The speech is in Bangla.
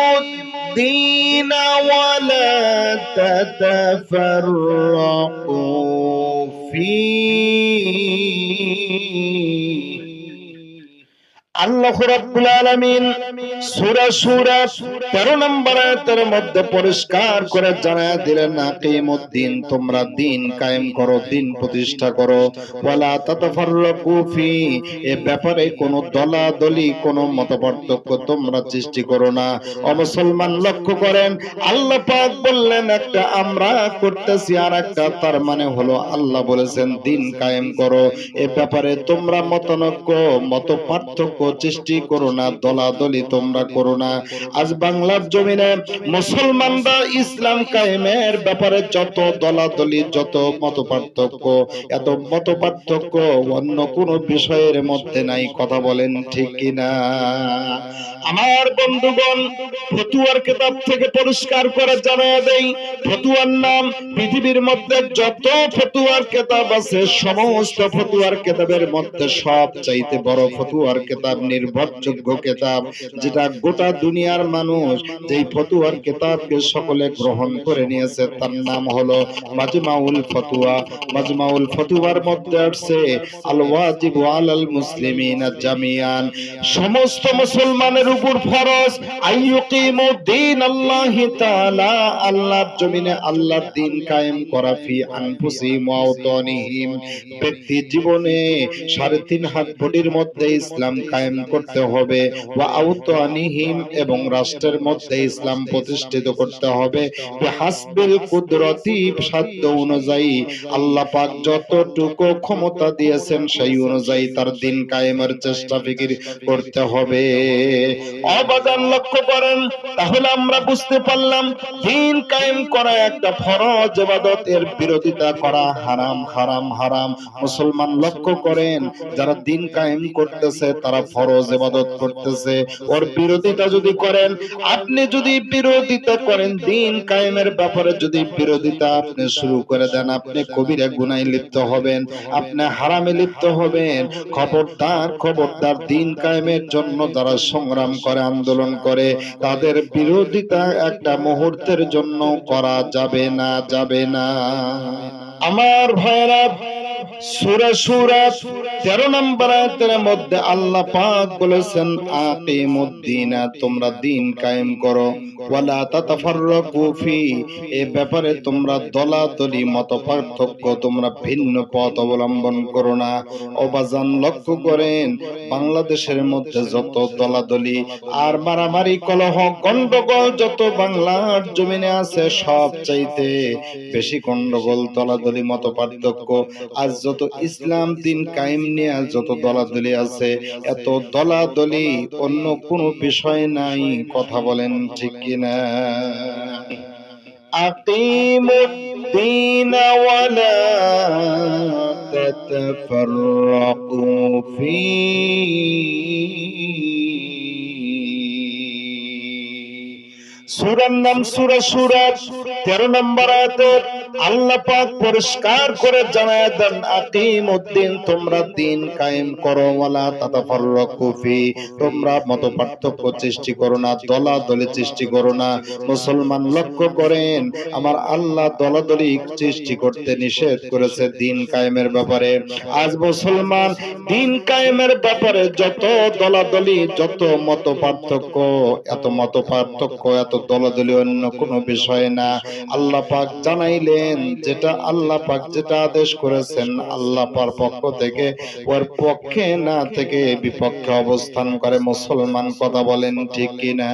الدين ولا تتفرقوا فيه. আল্লাহ রাব্বুল আলামিন সূরা সূরা 13 নম্বর পরিষ্কার করে দিলেন তোমরা কায়েম করো মতপার্থক্য তোমরা সৃষ্টি করো না। ও মুসলমান লক্ষ্য করেন, আল্লাহ পাক বললেন, একটা আমরা করতেছি আর একটা তার মানে হলো আল্লাহ বলেছেন, দিন কায়েম করো। এ ব্যাপারে তোমরা মতনৈক্য মত সৃষ্টি করো না, দলাদলি তোমরা করো না। আজ বাংলার জমিনে মুসলমানরা ইসলাম কায়েমের ব্যাপারে যত দলাদলি, যত মত পার্থক্য এত মত পার্থক্য অন্য কোন বিষয়ের মধ্যে নাই, কথা বলেন ঠিক কিনা? আমার বন্ধুগণ, ফতুয়ার কিতাব থেকে পরিষ্কার করে জানায় দেই, ফতুয়ার নাম পৃথিবীর মধ্যে যত ফতুয়ার কিতাব আছে, সমস্ত ফতুয়ার কিতাবের মধ্যে সব চাইতে বড় ফতুয়ার কিতাব নির্ভরযোগ্য কিতাব, যেটা গোটা দুনিয়ার মানুষ যেই ফতুয়ার কিতাবকে সকলে গ্রহণ করে নিয়েছে, তার নাম হলো মাজমাউল ফতুয়া। মাজমাউল ফতুয়ার মধ্যে আসছে আল ওয়াজিব আলাল মুসলিমিন জামিয়ান। সমস্ত মুসলমানের উপর ফরজ আইয়ুকিমু দিন আল্লাহ তাআলা, আল্লাহর জমিনে আল্লাহর দিন কায়েম করা ফি আনফুসিহিম ওয়া আওতানিহিম ব্যক্তি জীবনে সাড়ে তিন হাত বডির মধ্যে ইসলাম কায়েম করতে হবে। ওয়া আওতানিহিম এবং রাষ্ট্রের মধ্যে ইসলাম প্রতিষ্ঠিত করতে হবে। হাসবিল কুদরতি সাধ্য অনুযায়ী আল্লাহ পাক যতটুকু ক্ষমতা দিয়েছেন সেই অনুযায়ী তার দিন কায়েমের চেষ্টা ফিকির করতে হবে। অবাদান লক্ষ্য করেন, তাহলে আমরা বুঝতে পারলাম, দিন কায়েম করা একটা ফরজ ইবাদত, এর বিরোধিতা করা হারাম হারাম হারাম। মুসলমান লক্ষ্য করেন, যারা দিন কায়েম করতেছে তারা ফরজ ইবাদত করতেছে। ওর বিরোধিতা যদি করেন, আপনি যদি বিরোধিতা করেন, দিন কায়েমের ব্যাপারে যদি বিরোধিতা আপনি শুরু করে দেন, আপনি কবিরা গুনায় লিপ্ত হবেন, আপনি হারামে লিপ্ত হবেন। খবরদার খবরদার দিন কায়েমের জন্য যারা সংগ্রাম করে, আন্দোলন করে, তাদের বিরোধিতা একটা মুহূর্তের জন্য করা যাবে না যাবে না। আমার ভাইরা সুরা সুরা তেরো মধ্যে আল্লাহ পাক বলেছেন তোমরা দিন কায়েম করো। ওয়ালা তাতাফাররাকু ফি, এ ব্যাপারে তোমরা দলাদলি তোমরা ভিন্ন পথ অবলম্বন করো না। অবাজান লক্ষ্য করেন, বাংলাদেশের মধ্যে যত দলাদলি আর মারামারি কলহ, গন্ডগোল যত বাংলার জমিনে আছে সব চাইতে বেশি গন্ডগোল, দলাদলি মত পার্থক্য আজ যত ইসলাম দিন কায়েম নিয়ে আজ যত দলাদলি আছে এত দলাদলি অন্য কোনো বিষয় নাই কথা বলেন ঠিক কিনা أقيموا الدين ولا تتفرقوا فيه সুরার নাম সুরা সুরা তেরো নম্বর আয়াতের আল্লাহ পাক পরিষ্কার করে জানায় দেন আকিম উদ্দিন তোমরা দিন কায়েম করো, ওয়ালা তাতাফাররাকু ফি, তোমরা মত পার্থক্য সৃষ্টি করো না, দলাদলি সৃষ্টি করো না। মুসলমান লক্ষ্য করেন, আমার আল্লাহ দলাদলি সৃষ্টি করতে নিষেধ করেছে দিন কায়েমের ব্যাপারে। আজ মুসলমান দিন কায়েমের ব্যাপারে যত দলাদলি, যত মত পার্থক্য এত মত পার্থক্য এত দলাদলি অন্য কোনো বিষয় না। আল্লাহ পাক জানাইলেন যেটা আল্লাহ পাক যেটা আদেশ করেছেন, আল্লাহ পার পক্ষ থেকে, ওর পক্ষে না থেকে বিপক্ষে অবস্থান করে মুসলমান কথা বলেন ঠিক কিনা?